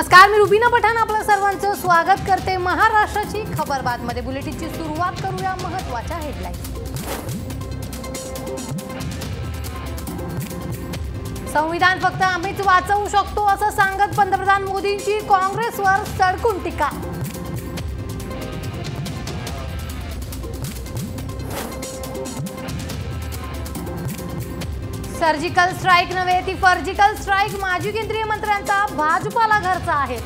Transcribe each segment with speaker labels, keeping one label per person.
Speaker 1: नमस्कार मी रुबीना पठाण. आपलं सर्वांचं स्वागत करते महाराष्ट्राची खबरबात मध्ये बुलेटिनची सुरुवात करूया महत्त्वाच्या हेडलाईन संविधान फक्त आम्हीच वाचवू शकतो असं सांगत पंतप्रधान मोदींची काँग्रेसवर सडकून टीका. सर्जिकल स्ट्राईक नव्हे ती फर्जिकल स्ट्राईक माजी केंद्रीय मंत्र्यांचा भाजपाला घरचा आहे.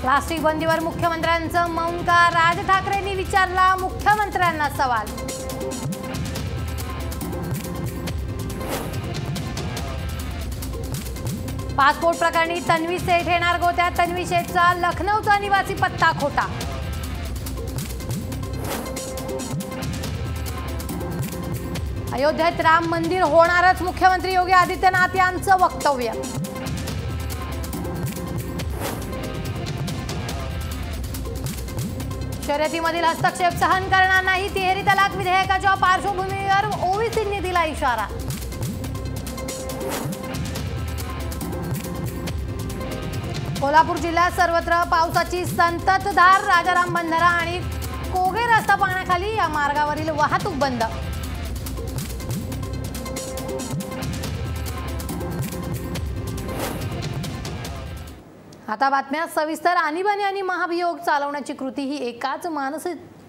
Speaker 1: प्लास्टिक बंदीवर मुख्यमंत्र्यांचं मौन का? राज ठाकरेंनी विचारला मुख्यमंत्र्यांना सवाल. पासपोर्ट प्रकरणी तन्वी सेठ येणार गोत्या तन्वी शेठचा लखनौचा निवासी पत्ता खोटा. अयोध्येत राम मंदिर होणारच मुख्यमंत्री योगी आदित्यनाथ यांचं वक्तव्य. शर्यतीमधील हस्तक्षेप सहन करणार नाही तिहेरी तलाक विधेयकाच्या पार्श्वभूमीवर ओवीसींनी दिला इशारा. कोल्हापूर जिल्ह्यात सर्वत्र पावसाची संततधार राजाराम बंधारा आणि कोगे रस्ता पाण्याखाली या मार्गावरील वाहतूक बंद. आता बातम्या. सविस्तर आणीबाणी आणि महाभियोग चालवण्याची कृती ही एकाच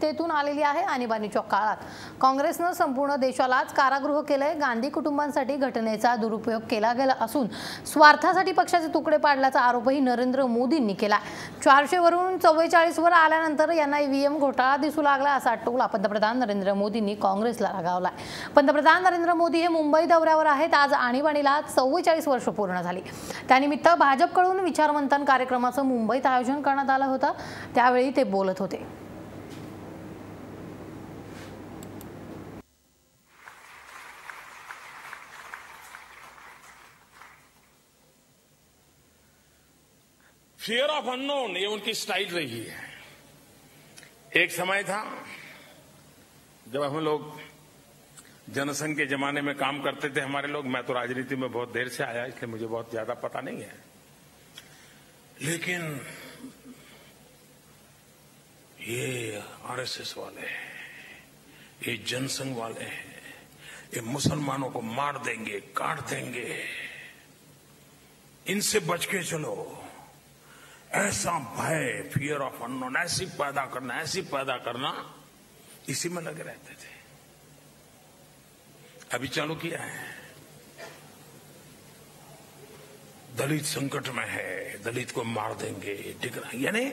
Speaker 1: तेथून आलेली आहे आणीबाणीच्या काळात. काँग्रेसनं संपूर्ण देशालाच कारागृह केलंय. गांधी कुटुंबांसाठी घटनेचा दुरुपयोग केला गेला असून स्वार्थासाठी पक्षाचे तुकडे पाडल्याचा आरोपही नरेंद्र मोदींनी केला चारशे वरून चव्वेचाळीस वर आल्यानंतर यांना ईव्हीएम घोटाळा दिसू लागला असा टोला पंतप्रधान नरेंद्र मोदींनी काँग्रेसला लगावलाय पंतप्रधान नरेंद्र मोदी हे मुंबई दौऱ्यावर आहेत. आज आणीबाणीला चव्वेचाळीस वर्ष पूर्ण झाली. त्यानिमित्त भाजपकडून विचारमंथन कार्यक्रमाचं मुंबईत आयोजन करण्यात आलं होतं. त्यावेळी ते बोलत होते.
Speaker 2: फियर ऑफ़ अननोन ये उनकी स्टाइल रही है। एक समय था, जब हम लोग जनसंघ के जमाने में काम करते थे, हमारे लोग, मैं तो राजनीति में बहुत देर से आया, इसलिए मुझे बहुत ज़्यादा पता नहीं है। लेकिन ये आरएसएस वाले हैं, ये जनसंघ वाले हैं, ये मुसलमानों को मार देंगे, काट देंगे। इनसे बच के चलो। ऐसा भय फियर ऑफ़ अनोन ऐसी पैदा करना, ऐसी पैदा करना, इसी में लगे रहते थे। अभी चालू किया है। दलित संकट में है, दलित को मार देंगे डिगरा यानी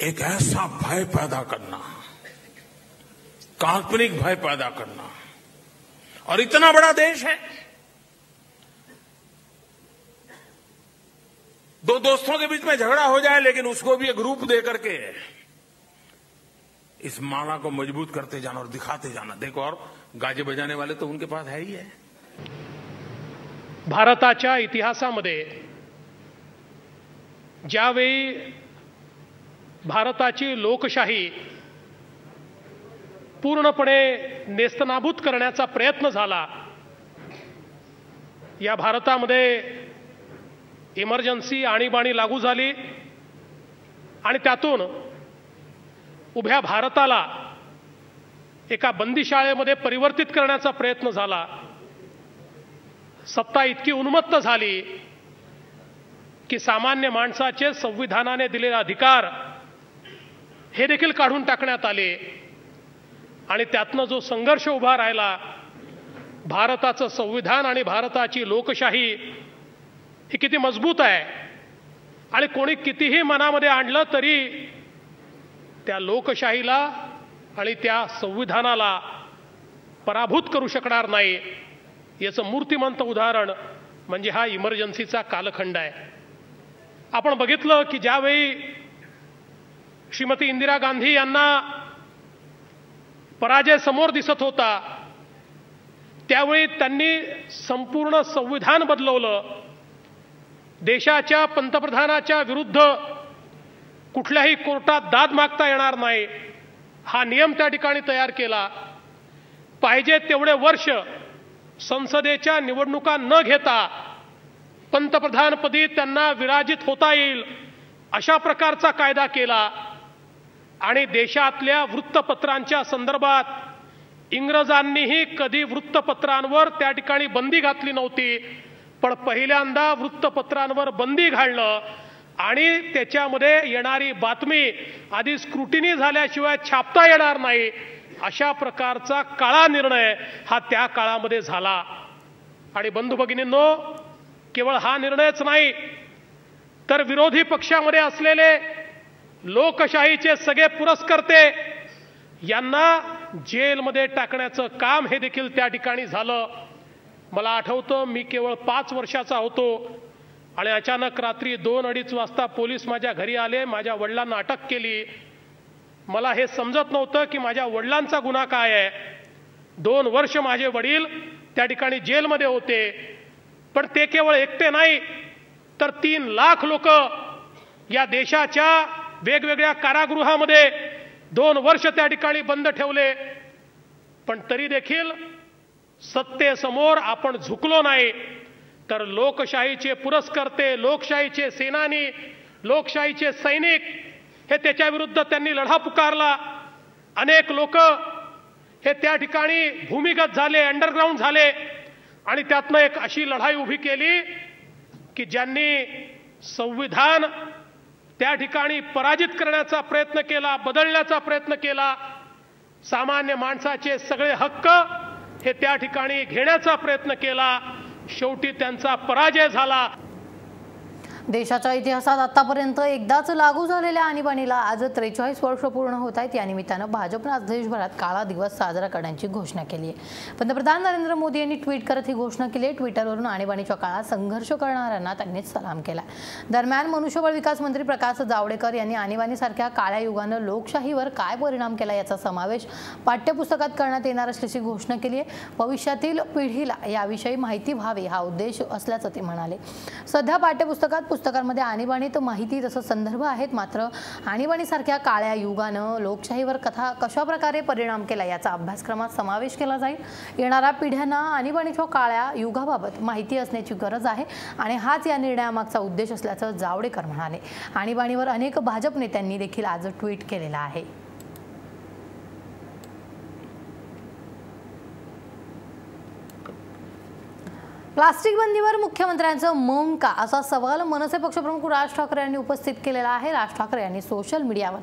Speaker 2: एक ऐसा भय पैदा करना, काल्पनिक भय पैदा करना। और इतना बड़ा देश है। दो दोस्तों के बीच में झगड़ा हो जाए लेकिन उसको भी एक रूप दे करके इस माला को मजबूत करते जाना और दिखाते जाना। देखो और गाजे बजाने वाले तो उनके पास है ही है।
Speaker 3: भारताच्या इतिहासामध्ये ज्यावेळी भारताची लोकशाही पूर्णपणे नेस्तनाबूत करण्याचा प्रयत्न झाला या भारतामध्ये इमर्जन्सी आणीबाणी लागू झाली. आणि त्यातून उभ्या भारताला एका बंदीशाळेमध्ये परिवर्तित करण्याचा प्रयत्न झाला. सत्ता इतकी उन्मत्त झाली की सामान्य माणसाचे संविधानाने दिलेले अधिकार हे देखील काढून टाकण्यात आले. आणि त्यातनं जो संघर्ष उभा राहिला भारताचं संविधान आणि भारताची लोकशाही ही किती मजबूत आहे. आणि कोणी कितीही मनामध्ये आणलं तरी त्या लोकशाहीला आणि त्या संविधानाला पराभूत करू शकणार नाही. याचं मूर्तिमंत उदाहरण म्हणजे हा इमर्जन्सीचा कालखंड आहे. आपण बघितलं की ज्यावेळी श्रीमती इंदिरा गांधी यांना पराजय समोर दिसत होता त्यावेळी त्यांनी संपूर्ण संविधान बदलवलं. देशाच्या पंतप्रधानाच्या विरुद्ध कुठल्याही कोर्टात दाद मागता येणार नाही. हा नियम त्या ठिकाणी तयार केला. पाहिजे तेवढे वर्ष संसदेच्या निवडणुका न घेता पंतप्रधानपदी त्यांना विराजित होता येईल अशा प्रकारचा कायदा केला. आणि देशातल्या वृत्तपत्रांच्या संदर्भात इंग्रजांनीही कधी वृत्तपत्रांवर त्या ठिकाणी बंदी घातली नव्हती. पण पहिल्यांदा वृत्तपत्रांवर बंदी घालणं आणि त्याच्यामध्ये येणारी बातमी आधी स्क्रुटिनी झाल्याशिवाय छापता येणार नाही अशा प्रकारचा काळा निर्णय हा त्या काळामध्ये झाला. आणि बंधू भगिनींनो केवळ हा निर्णयच नाही तर विरोधी पक्षामध्ये असलेले लोकशाहीचे सगळे पुरस्कर्ते यांना जेलमध्ये टाकण्याचं काम हे देखील त्या ठिकाणी झालं. मला आठवतं मी केवळ पाच वर्षाचा होतो. आणि अचानक रात्री दोन अडीच वाजता पोलीस माझ्या घरी आले माझ्या वडिलांना अटक केली. मला हे समजत नव्हतं की माझ्या वडिलांचा गुन्हा काय आहे. दोन वर्ष माझे वडील त्या ठिकाणी जेलमध्ये होते. पण ते केवळ एकटे नाही तर तीन लाख लोक या देशाच्या वेगवेगळ्या कारागृहामध्ये दोन वर्ष त्या ठिकाणी बंद ठेवले. पण तरी देखील सत्तेसमोर आपण झुकलो नाही. तर लोकशाहीचे पुरस्कर्ते लोकशाहीचे सेनानी लोकशाहीचे सैनिक हे त्याच्या विरुद्ध त्यांनी लढा पुकारला. अनेक लोक हे त्या ठिकाणी भूमिगत झाले अंडरग्राऊंड झाले. आणि त्यातनं एक अशी लढाई उभी केली की ज्यांनी संविधान त्या ठिकाणी पराजित करण्याचा प्रयत्न केला बदलण्याचा प्रयत्न केला सामान्य माणसाचे सगळे हक्क हे त्या ठिकाणी घेण्याचा प्रयत्न केला. शेवटी त्यांचा पराजय झाला.
Speaker 1: देशाच्या इतिहासात आतापर्यंत एकदाच लागू झालेल्या आणीबाणीला आज त्रेचाळीस वर्ष पूर्ण होत आहेत. या निमित्तानं भाजपनं आज देशभरात काळा दिवस साजरा करण्याची घोषणा केली आहे. पंतप्रधान नरेंद्र मोदी यांनी ट्विट करत ही घोषणा केली आहे. ट्विटरवरून आणीबाणीच्या काळात संघर्ष करणाऱ्यांना त्यांनी सलाम केला दरम्यान मनुष्यबळ विकास मंत्री प्रकाश जावडेकर यांनी आणीबाणीसारख्या काळ्या युगानं लोकशाहीवर काय परिणाम केला याचा समावेश पाठ्यपुस्तकात करण्यात येणार असल्याची घोषणा केली आहे. भविष्यातील पिढीला याविषयी माहिती व्हावी हा उद्देश असल्याचं ते म्हणाले. सध्या पाठ्यपुस्तकात पुस्तकांमध्ये आणीबाणीत माहिती तसंच संदर्भ आहेत मात्र आणीबाणीसारख्या काळ्या युगानं लोकशाहीवर कथा कशा प्रकारे परिणाम केला याचा अभ्यासक्रमात समावेश केला जाईल? येणाऱ्या पिढ्यांना आणीबाणीच्या काळ्या युगाबाबत माहिती असण्याची गरज आहे आणि हाच या निर्णयामागचा उद्देश असल्याचं जावडेकर म्हणाले. आणीबाणीवर अनेक भाजप नेत्यांनी देखील आज ट्विट केलेलं आहे. प्लास्टिक बंदीवर मुख्यमंत्र्यांचं मौन का असा सवाल मनसे पक्षप्रमुख राज ठाकरे यांनी उपस्थित केलेला आहे. राज ठाकरे यांनी सोशल मीडियावर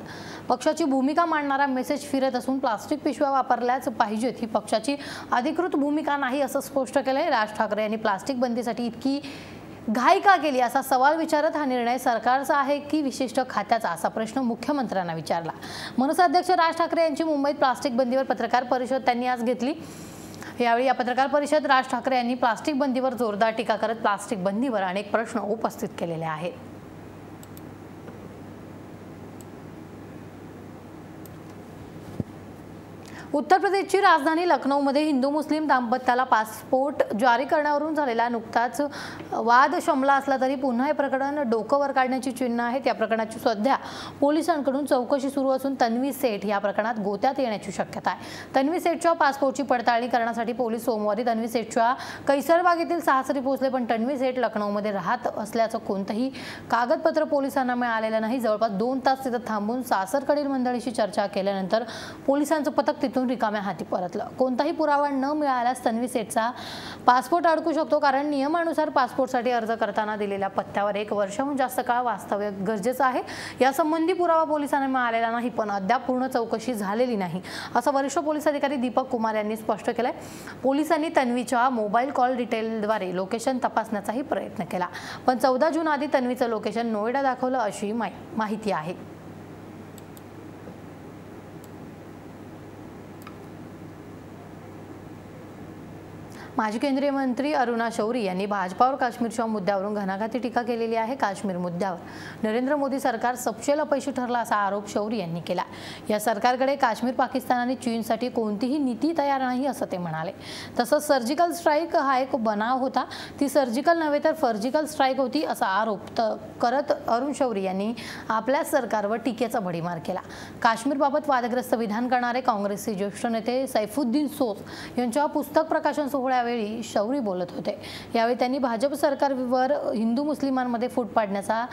Speaker 1: पक्षाची भूमिका मांडणारा मेसेज फिरत असून प्लास्टिक पिशव्या वापरल्याच पाहिजेत ही पक्षाची अधिकृत भूमिका नाही असं स्पष्ट केलंय. राज ठाकरे यांनी प्लास्टिक बंदीसाठी इतकी घाई का केली असा सवाल विचारत हा निर्णय सरकारचा आहे की विशिष्ट खात्याचा असा प्रश्न मुख्यमंत्र्यांना विचारला. मनसे अध्यक्ष राज ठाकरे यांची मुंबईत प्लास्टिक बंदीवर पत्रकार परिषद त्यांनी आज घेतली. यावेळी या पत्रकार परिषद राज ठाकरे यांनी प्लास्टिक बंदीवर जोरदार टीका करत प्लास्टिक बंदीवर अनेक प्रश्न उपस्थित केलेले आहेत. उत्तर प्रदेशची राजधानी लखनौमध्ये हिंदू मुस्लिम दाम्पत्याला पासपोर्ट जारी करण्यावरून झालेला नुकताच वाद शमला असला तरी पुन्हा हे प्रकरण डोकं वर काढण्याची चिन्ह आहेत. या प्रकरणाची सध्या पोलिसांकडून चौकशी सुरू असून तन्वी सेठ या प्रकरणात गोत्यात येण्याची शक्यता आहे. तन्वी सेठच्या पासपोर्टची पडताळणी करण्यासाठी पोलीस सोमवारी तन्वी सेठच्या कैसरबाग येथील सहासरी पोहोचले पण तन्वी सेठ लखनौमध्ये राहत असल्याचं कोणतंही कागदपत्र पोलिसांना मिळालेलं नाही. जवळपास दोन तास तिथं थांबून सासरकडील मंडळीशी चर्चा केल्यानंतर पोलिसांचं पथक तिथून रिकाम्या हाती परतलं. कोणताही पुरावा न मिळाल्यास तन्वी सेठचा पासपोर्ट अडकू शकतो कारण नियमानुसार पासपोर्टसाठी अर्ज करताना दिलेल्या पत्त्यावर एक वर्षाहून जास्त काळ वास्तव्य गरजेचं आहे. यासंबंधी पुरावा पोलिसांना मिळालेला नाही पण अद्याप पूर्ण चौकशी झालेली नाही असं वरिष्ठ पोलीस अधिकारी दीपक कुमार यांनी स्पष्ट केलंय. पोलिसांनी तन्वीच्या मोबाईल कॉल डिटेलद्वारे लोकेशन तपासण्याचाही प्रयत्न केला. पण चौदा जून आधी तन्वीचं लोकेशन नोएडा दाखवलं अशी माहिती आहे. माजी केंद्रीय मंत्री अरुणा शौरी यांनी भाजपावर काश्मीरच्या मुद्द्यावरून घणाघाती टीका केलेली आहे काश्मीर मुद्द्यावर. नरेंद्र मोदी सरकार सपशेल अपयशी ठरला असा आरोप शौरी यांनी केला. या सरकारकडे काश्मीर पाकिस्तान आणि चीनसाठी कोणतीही नीती तयार नाही असं ते म्हणाले. तसंच सर्जिकल स्ट्राईक हा एक बनाव होता. ती सर्जिकल नव्हे तर फर्जिकल स्ट्राईक होती असा आरोप करत अरुण शौरी यांनी आपल्या सरकारवर टीकेचा भडीमार केला. काश्मीरबाबत वादग्रस्त विधान करणारे काँग्रेसचे ज्येष्ठ नेते सैफुद्दीन सोस यांच्या पुस्तक प्रकाशन सोहळ्या यावेळी शौरी बोलत होते. यावेळी त्यांनी भाजप सरकारवर हिंदू मुस्लिमांमध्ये फूट पाडण्याचा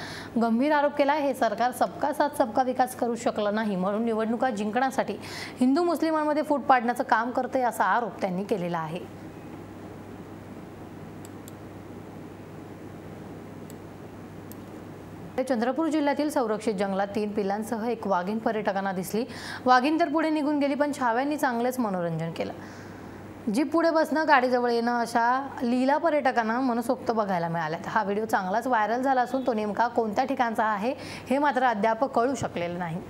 Speaker 1: गंभीर आरोप केला हे सरकार सबका साथ सबका विकास करू शकलं नाही. म्हणून निवडणुका जिंकण्यासाठी हिंदू मुस्लिमांमध्ये फूट पाडण्याचं काम करते असा आरोप त्यांनी केलेला आहे. चंद्रपूर जिल्ह्यातील संरक्षित जंगलात तीन पिल्लांसह एक वाघीण पर्यटकांना दिसली. वाघीण तर पुढे निघून गेली पण छाव्यांनी चांगलेच मनोरंजन केलं. जी पुढे बसणं गाडीजवळ येणं अशा लीला पर्यटकांना मनसोक्त बघायला मिळाल्यात. हा व्हिडिओ चांगलाच व्हायरल झाला असून तो नेमका कोणत्या ठिकाणचा आहे हे मात्र अद्याप कळू शकलेलं नाही.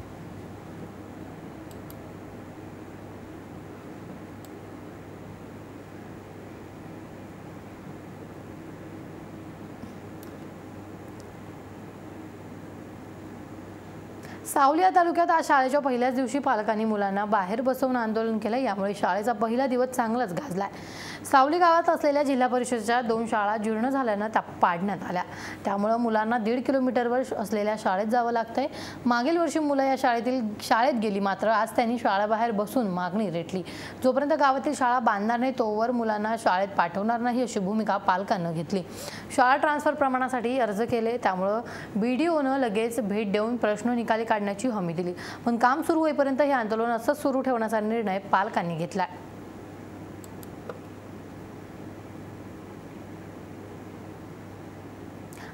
Speaker 1: सावली या तालुक्यात आज शाळेच्या पहिल्याच दिवशी पालकांनी मुलांना बाहेर बसवून आंदोलन केलं. यामुळे शाळेचा पहिला दिवस चांगलाच गाजलाय. सावली गावात असलेल्या जिल्हा परिषदेच्या दोन शाळा जीर्ण झाल्यानं त्या पाडण्यात आल्या. त्यामुळं मुलांना दीड किलोमीटरवर असलेल्या शाळेत जावं लागतंय. मागील वर्षी मुलं या शाळेतील शाळेत गेली मात्र आज त्यांनी शाळाबाहेर बसून मागणी रेटली. जोपर्यंत गावातील शाळा बांधणार नाही तोवर मुलांना शाळेत पाठवणार नाही अशी भूमिका पालकांनं घेतली. शाळा ट्रान्सफर प्रमाणासाठी अर्ज केले त्यामुळं बी डी ओनं लगेच भेट देऊन प्रश्न निकाली काढण्याची हमी दिली. पण काम सुरू होईपर्यंत हे आंदोलन असंच सुरू ठेवण्याचा निर्णय पालकांनी घेतला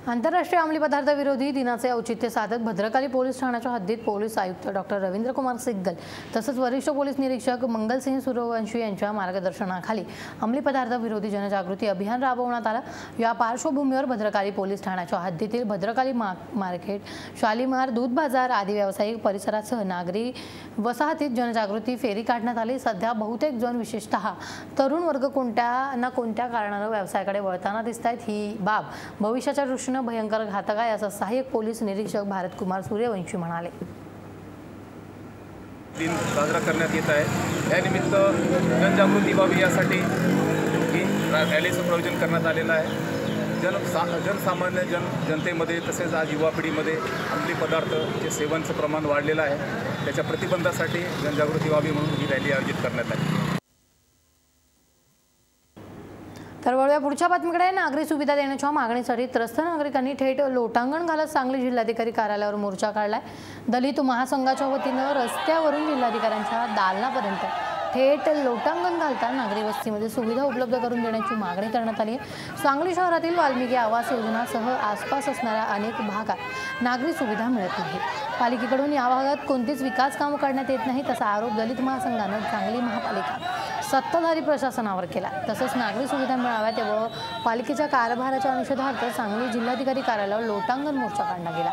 Speaker 1: आंतरराष्ट्रीय अंमली पदार्थ विरोधी दिनाचे औचित्य साधत भद्रकाली पोलीस ठाण्याच्या हद्दीत पोलीस आयुक्त डॉक्टर रवींद्र कुमार सिग्गल तसंच वरिष्ठ पोलीस निरीक्षक मंगलसिंह सूर्यवंशी यांच्या मार्गदर्शनाखाली अंमली पदार्थ विरोधी जनजागृती अभियान राबवण्यात आलं. या पार्श्वभूमीवर भद्रकाली पोलीस ठाण्याच्या हद्दीतील भद्रकाली मार्केट शालीमार दूध बाजार आदी व्यावसायिक परिसरासह नागरी वसाहतीत जनजागृती फेरी काढण्यात आली. सध्या बहुतेक जण विशेषतः तरुण वर्ग कोणत्या ना कोणत्या कारणानं व्यवसायाकडे वळताना दिसत आहेत ही बाब भविष्याच्या दृष्टीने भयंकर घातक आहे असं सहाय्यक पोलीस निरीक्षक भारतकुमार सूर्यवंशी म्हणाले.
Speaker 4: दिन साजरा करण्यात येत आहे. यानिमित्त जनजागृती व्हावी यासाठी ही रॅलीचं प्रयोजन करण्यात आलेलं आहे. जन सा जनसामान्य जन जनतेमध्ये तसेच आज युवा पिढीमध्ये अंमली जे सेवनचं प्रमाण वाढलेलं आहे त्याच्या प्रतिबंधासाठी जनजागृती व्हावी म्हणून ही रॅली आयोजित करण्यात आली
Speaker 1: तर वळूया पुढच्या बातमीकडे नागरी सुविधा देण्याच्या मागणीसाठी त्रस्त नागरिकांनी थेट लोटांगण घालत सांगली जिल्हाधिकारी कार्यालयावर मोर्चा काढलाय. दलित महासंघाच्या वतीनं रस्त्यावरून जिल्हाधिकाऱ्यांच्या दालनापर्यंत थेट लोटांगण घालता नागरी वस्तीमध्ये सुविधा उपलब्ध करून देण्याची मागणी करण्यात आली आहे. सांगली शहरातील वाल्मिकी आवास योजनासह आसपास असणाऱ्या अनेक भागात नागरी सुविधा मिळत नाही पालिकेकडून या भागात कोणतीच विकास कामं करण्यात येत नाही तसा आरोप दलित महासंघानं सांगली महापालिका सत्ताधारी प्रशासनावर केला. तसंच नागरी सुविधा मिळाव्यात व पालिकेच्या कारभाराच्या निषेधार्थ सांगली जिल्हाधिकारी कार्यालयावर लोटांगण मोर्चा काढला गेला.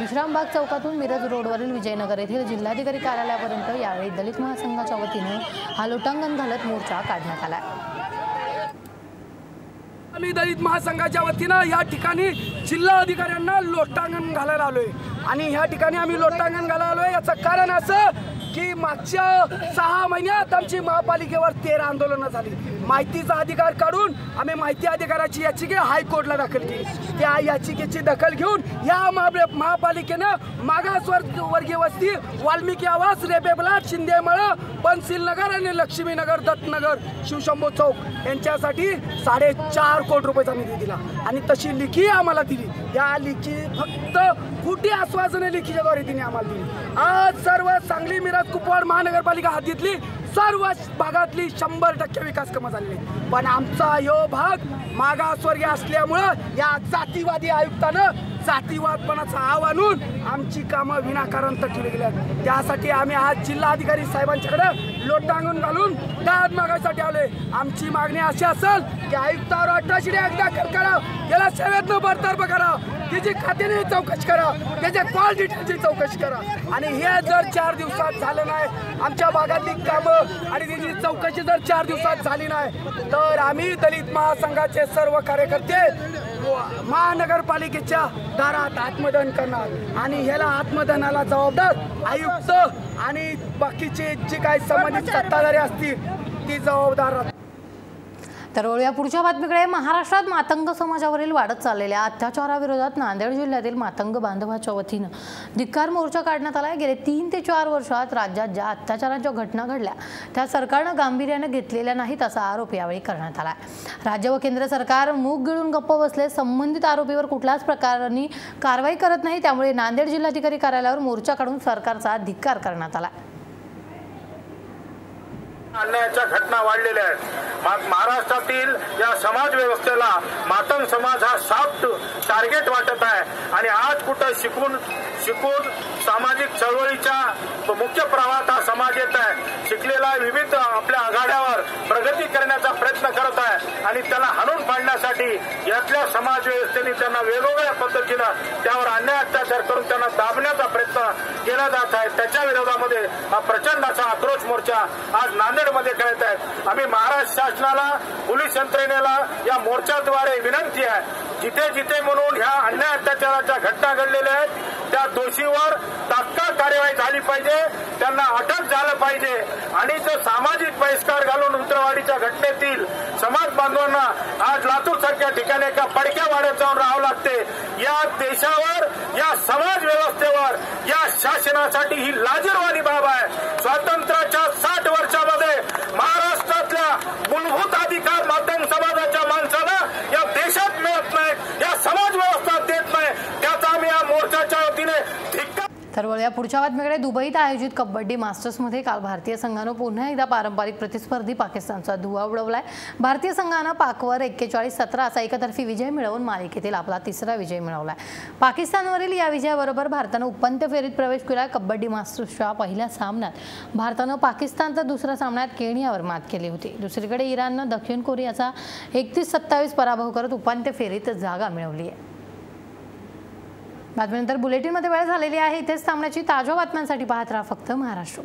Speaker 1: विश्रामबाग चौकातून मिरज रोडवरील विजयनगर येथील जिल्हाधिकारी कार्यालयापर्यंत यावेळी दलित महासंघाच्या वतीने हा लोटांगण घालत मोर्चा काढण्यात आला.
Speaker 5: आम्ही दलित महासंघाच्या वतीनं या ठिकाणी जिल्हा अधिकाऱ्यांना लोटांगण घालायला आलोय. आणि ह्या ठिकाणी आम्ही लोटांगण घालायला आलोय याचं कारण असं की मागच्या सहा महिन्यात आमची महापालिकेवर तेरा आंदोलनं झाली. माहितीचा अधिकार काढून आम्ही माहिती अधिकाराची याचिका हायकोर्टला दाखल केली. त्या याचिकेची दखल घेऊन या महा- महापालिकेनं मागासवर्ग वर्गीय वस्ती वाल्मिकी आवास रेबेबलाट शिंदेमळ बनसीलनगर आणि लक्ष्मीनगर दत्तनगर शिवशंभो चौक यांच्यासाठी साडेचार कोटी रुपयाचा निधी दिला. आणि तशी लिखी आम्हाला दिली. या लिखी फक्त खोटी आश्वासनं लिखीच्याद्वारे तिने आम्हाला दिली. आज सर्व सांगली मिरज कुपवाड महानगरपालिका हद्दीतली सर्व भागातली शंभर टक्के विकास कामं झालेली पण आमचा यो भाग मागासवर्गीय असल्यामुळं या जातीवादी आयुक्तानं जातीवादपणाचा आव आणून आमची कामं विनाकारण तटली गेल्या त्यासाठी आम्ही आज जिल्हाधिकारी साहेबांच्याकडे लोटांगून घालून दाद मागायसाठी आलोय. आमची मागणी अशी असेल की आयुक्तावर अठराशे एकदा करा याला सेवेतनं बरतर्फ करावं त्याची खात्याने चौकशी करा. त्याच्या कॉल डिटेलची चौकशी करा. आणि हे जर चार दिवसात झालं नाही आमच्या भागातली कामं आणि त्याची चौकशी जर चार दिवसात झाली नाही तर आम्ही दलित महासंघाचे सर्व कार्यकर्ते महानगरपालिकेच्या दारात आत्मदहन करणार. आणि ह्याला आत्मदहनाला जबाबदार आयुक्त आणि बाकीचे जे काही संबंधित सत्ताधारी असतील ती जबाबदार
Speaker 1: तर वळूया पुढच्या बातमीकडे. महाराष्ट्रात मातंग समाजावरील वाढत चाललेल्या अत्याचाराविरोधात नांदेड जिल्ह्यातील मातंग बांधवाच्या वतीनं धिक्कार मोर्चा काढण्यात आला गेले तीन ते चार वर्षात राज्यात ज्या अत्याचारांच्या घटना घडल्या त्या सरकारनं गांभीर्यानं घेतलेल्या नाहीत असा आरोप यावेळी करण्यात आला राज्य व केंद्र सरकार मूग गिळून गप्प बसले संबंधित आरोपीवर कुठल्याच प्रकाराने कारवाई करत नाही त्यामुळे नांदेड जिल्हाधिकारी कार्यालयावर मोर्चा काढून सरकारचा धिक्कार करण्यात आला
Speaker 6: अन्यायाच्या घटना वाढलेल्या आहेत. महाराष्ट्रातील या समाज व्यवस्थेला मातंग समाज हा सॉफ्ट टार्गेट वाटत आहे. आणि आज कुठं शिकून शिकून सामाजिक चळवळीच्या मुख्य प्रवाहात हा समाज येत आहे. शिकलेला विविध आपल्या आघाड्यावर प्रगती करण्याचा प्रयत्न करत आहे. आणि त्याला हाणून पाडण्यासाठी यातल्या समाज व्यवस्थेने त्यांना वेगवेगळ्या पद्धतीनं त्यावर अन्याय अत्याचार करून त्यांना दाबण्याचा प्रयत्न केला जात आहे. त्याच्या विरोधामध्ये हा प्रचंड असा आक्रोश मोर्चा आज नांदेडमध्ये करत आहेत आम्ही महाराष्ट्र शासनाला पोलीस यंत्रणेला या मोर्चाद्वारे विनंती आहे. जिथे जिथे म्हणून ह्या अन्याय अत्याचाराच्या घटना घडलेल्या आहेत त्या दोषीवर तात्काळ कार्यवाही झाली पाहिजे त्यांना अटक झालं पाहिजे. आणि जो सामाजिक बहिष्कार घालून उंत्रवाडीच्या घटनेतील समाज बांधवांना आज लातूर सारख्या ठिकाणी एका पडक्या वाड्यात जाऊन राहावं लागते. या देशावर या समाज व्यवस्थेवर या शासनासाठी ही लाजीरवाणी बाब आहे. स्वातंत्र्याच्या साठ वर्षामध्ये महाराष्ट्रातल्या मूलभूत अधिकार माध्यम समाजाच्या माणसाला या देशात मिळत नाही या समाज व्यवस्था देत नाही त्याचा आम्ही या मोर्चाच्या वतीने धिक्कार
Speaker 1: तर वळूया पुढच्या बातमीकडे. दुबईत आयोजित कबड्डी मास्टर्समध्ये काल भारतीय संघानं पुन्हा एकदा पारंपरिक प्रतिस्पर्धी पाकिस्तानचा धुवा उडवलाय. भारतीय संघानं पाकवर एक्केचाळीस सतरा असा एकतर्फी विजय मिळवून मालिकेतील आपला तिसरा विजय मिळवलाय. पाकिस्तानवरील या विजयाबरोबर भारतानं उपांत्य फेरीत प्रवेश केला कबड्डी मास्टर्सच्या पहिल्या सामन्यात. भारतानं पाकिस्तानचा दुसऱ्या सामन्यात केनियावर मात केली होती. दुसरीकडे इराणनं दक्षिण कोरियाचा एकतीस सत्तावीस पराभव करत उपांत्य फेरीत जागा मिळवली आहे. बातमीनंतर बुलेटिनमध्ये वेळ झालेली आहे. इथेच थांबण्याची ताज्या बातम्यांसाठी पाहत राहा फक्त महाराष्ट्र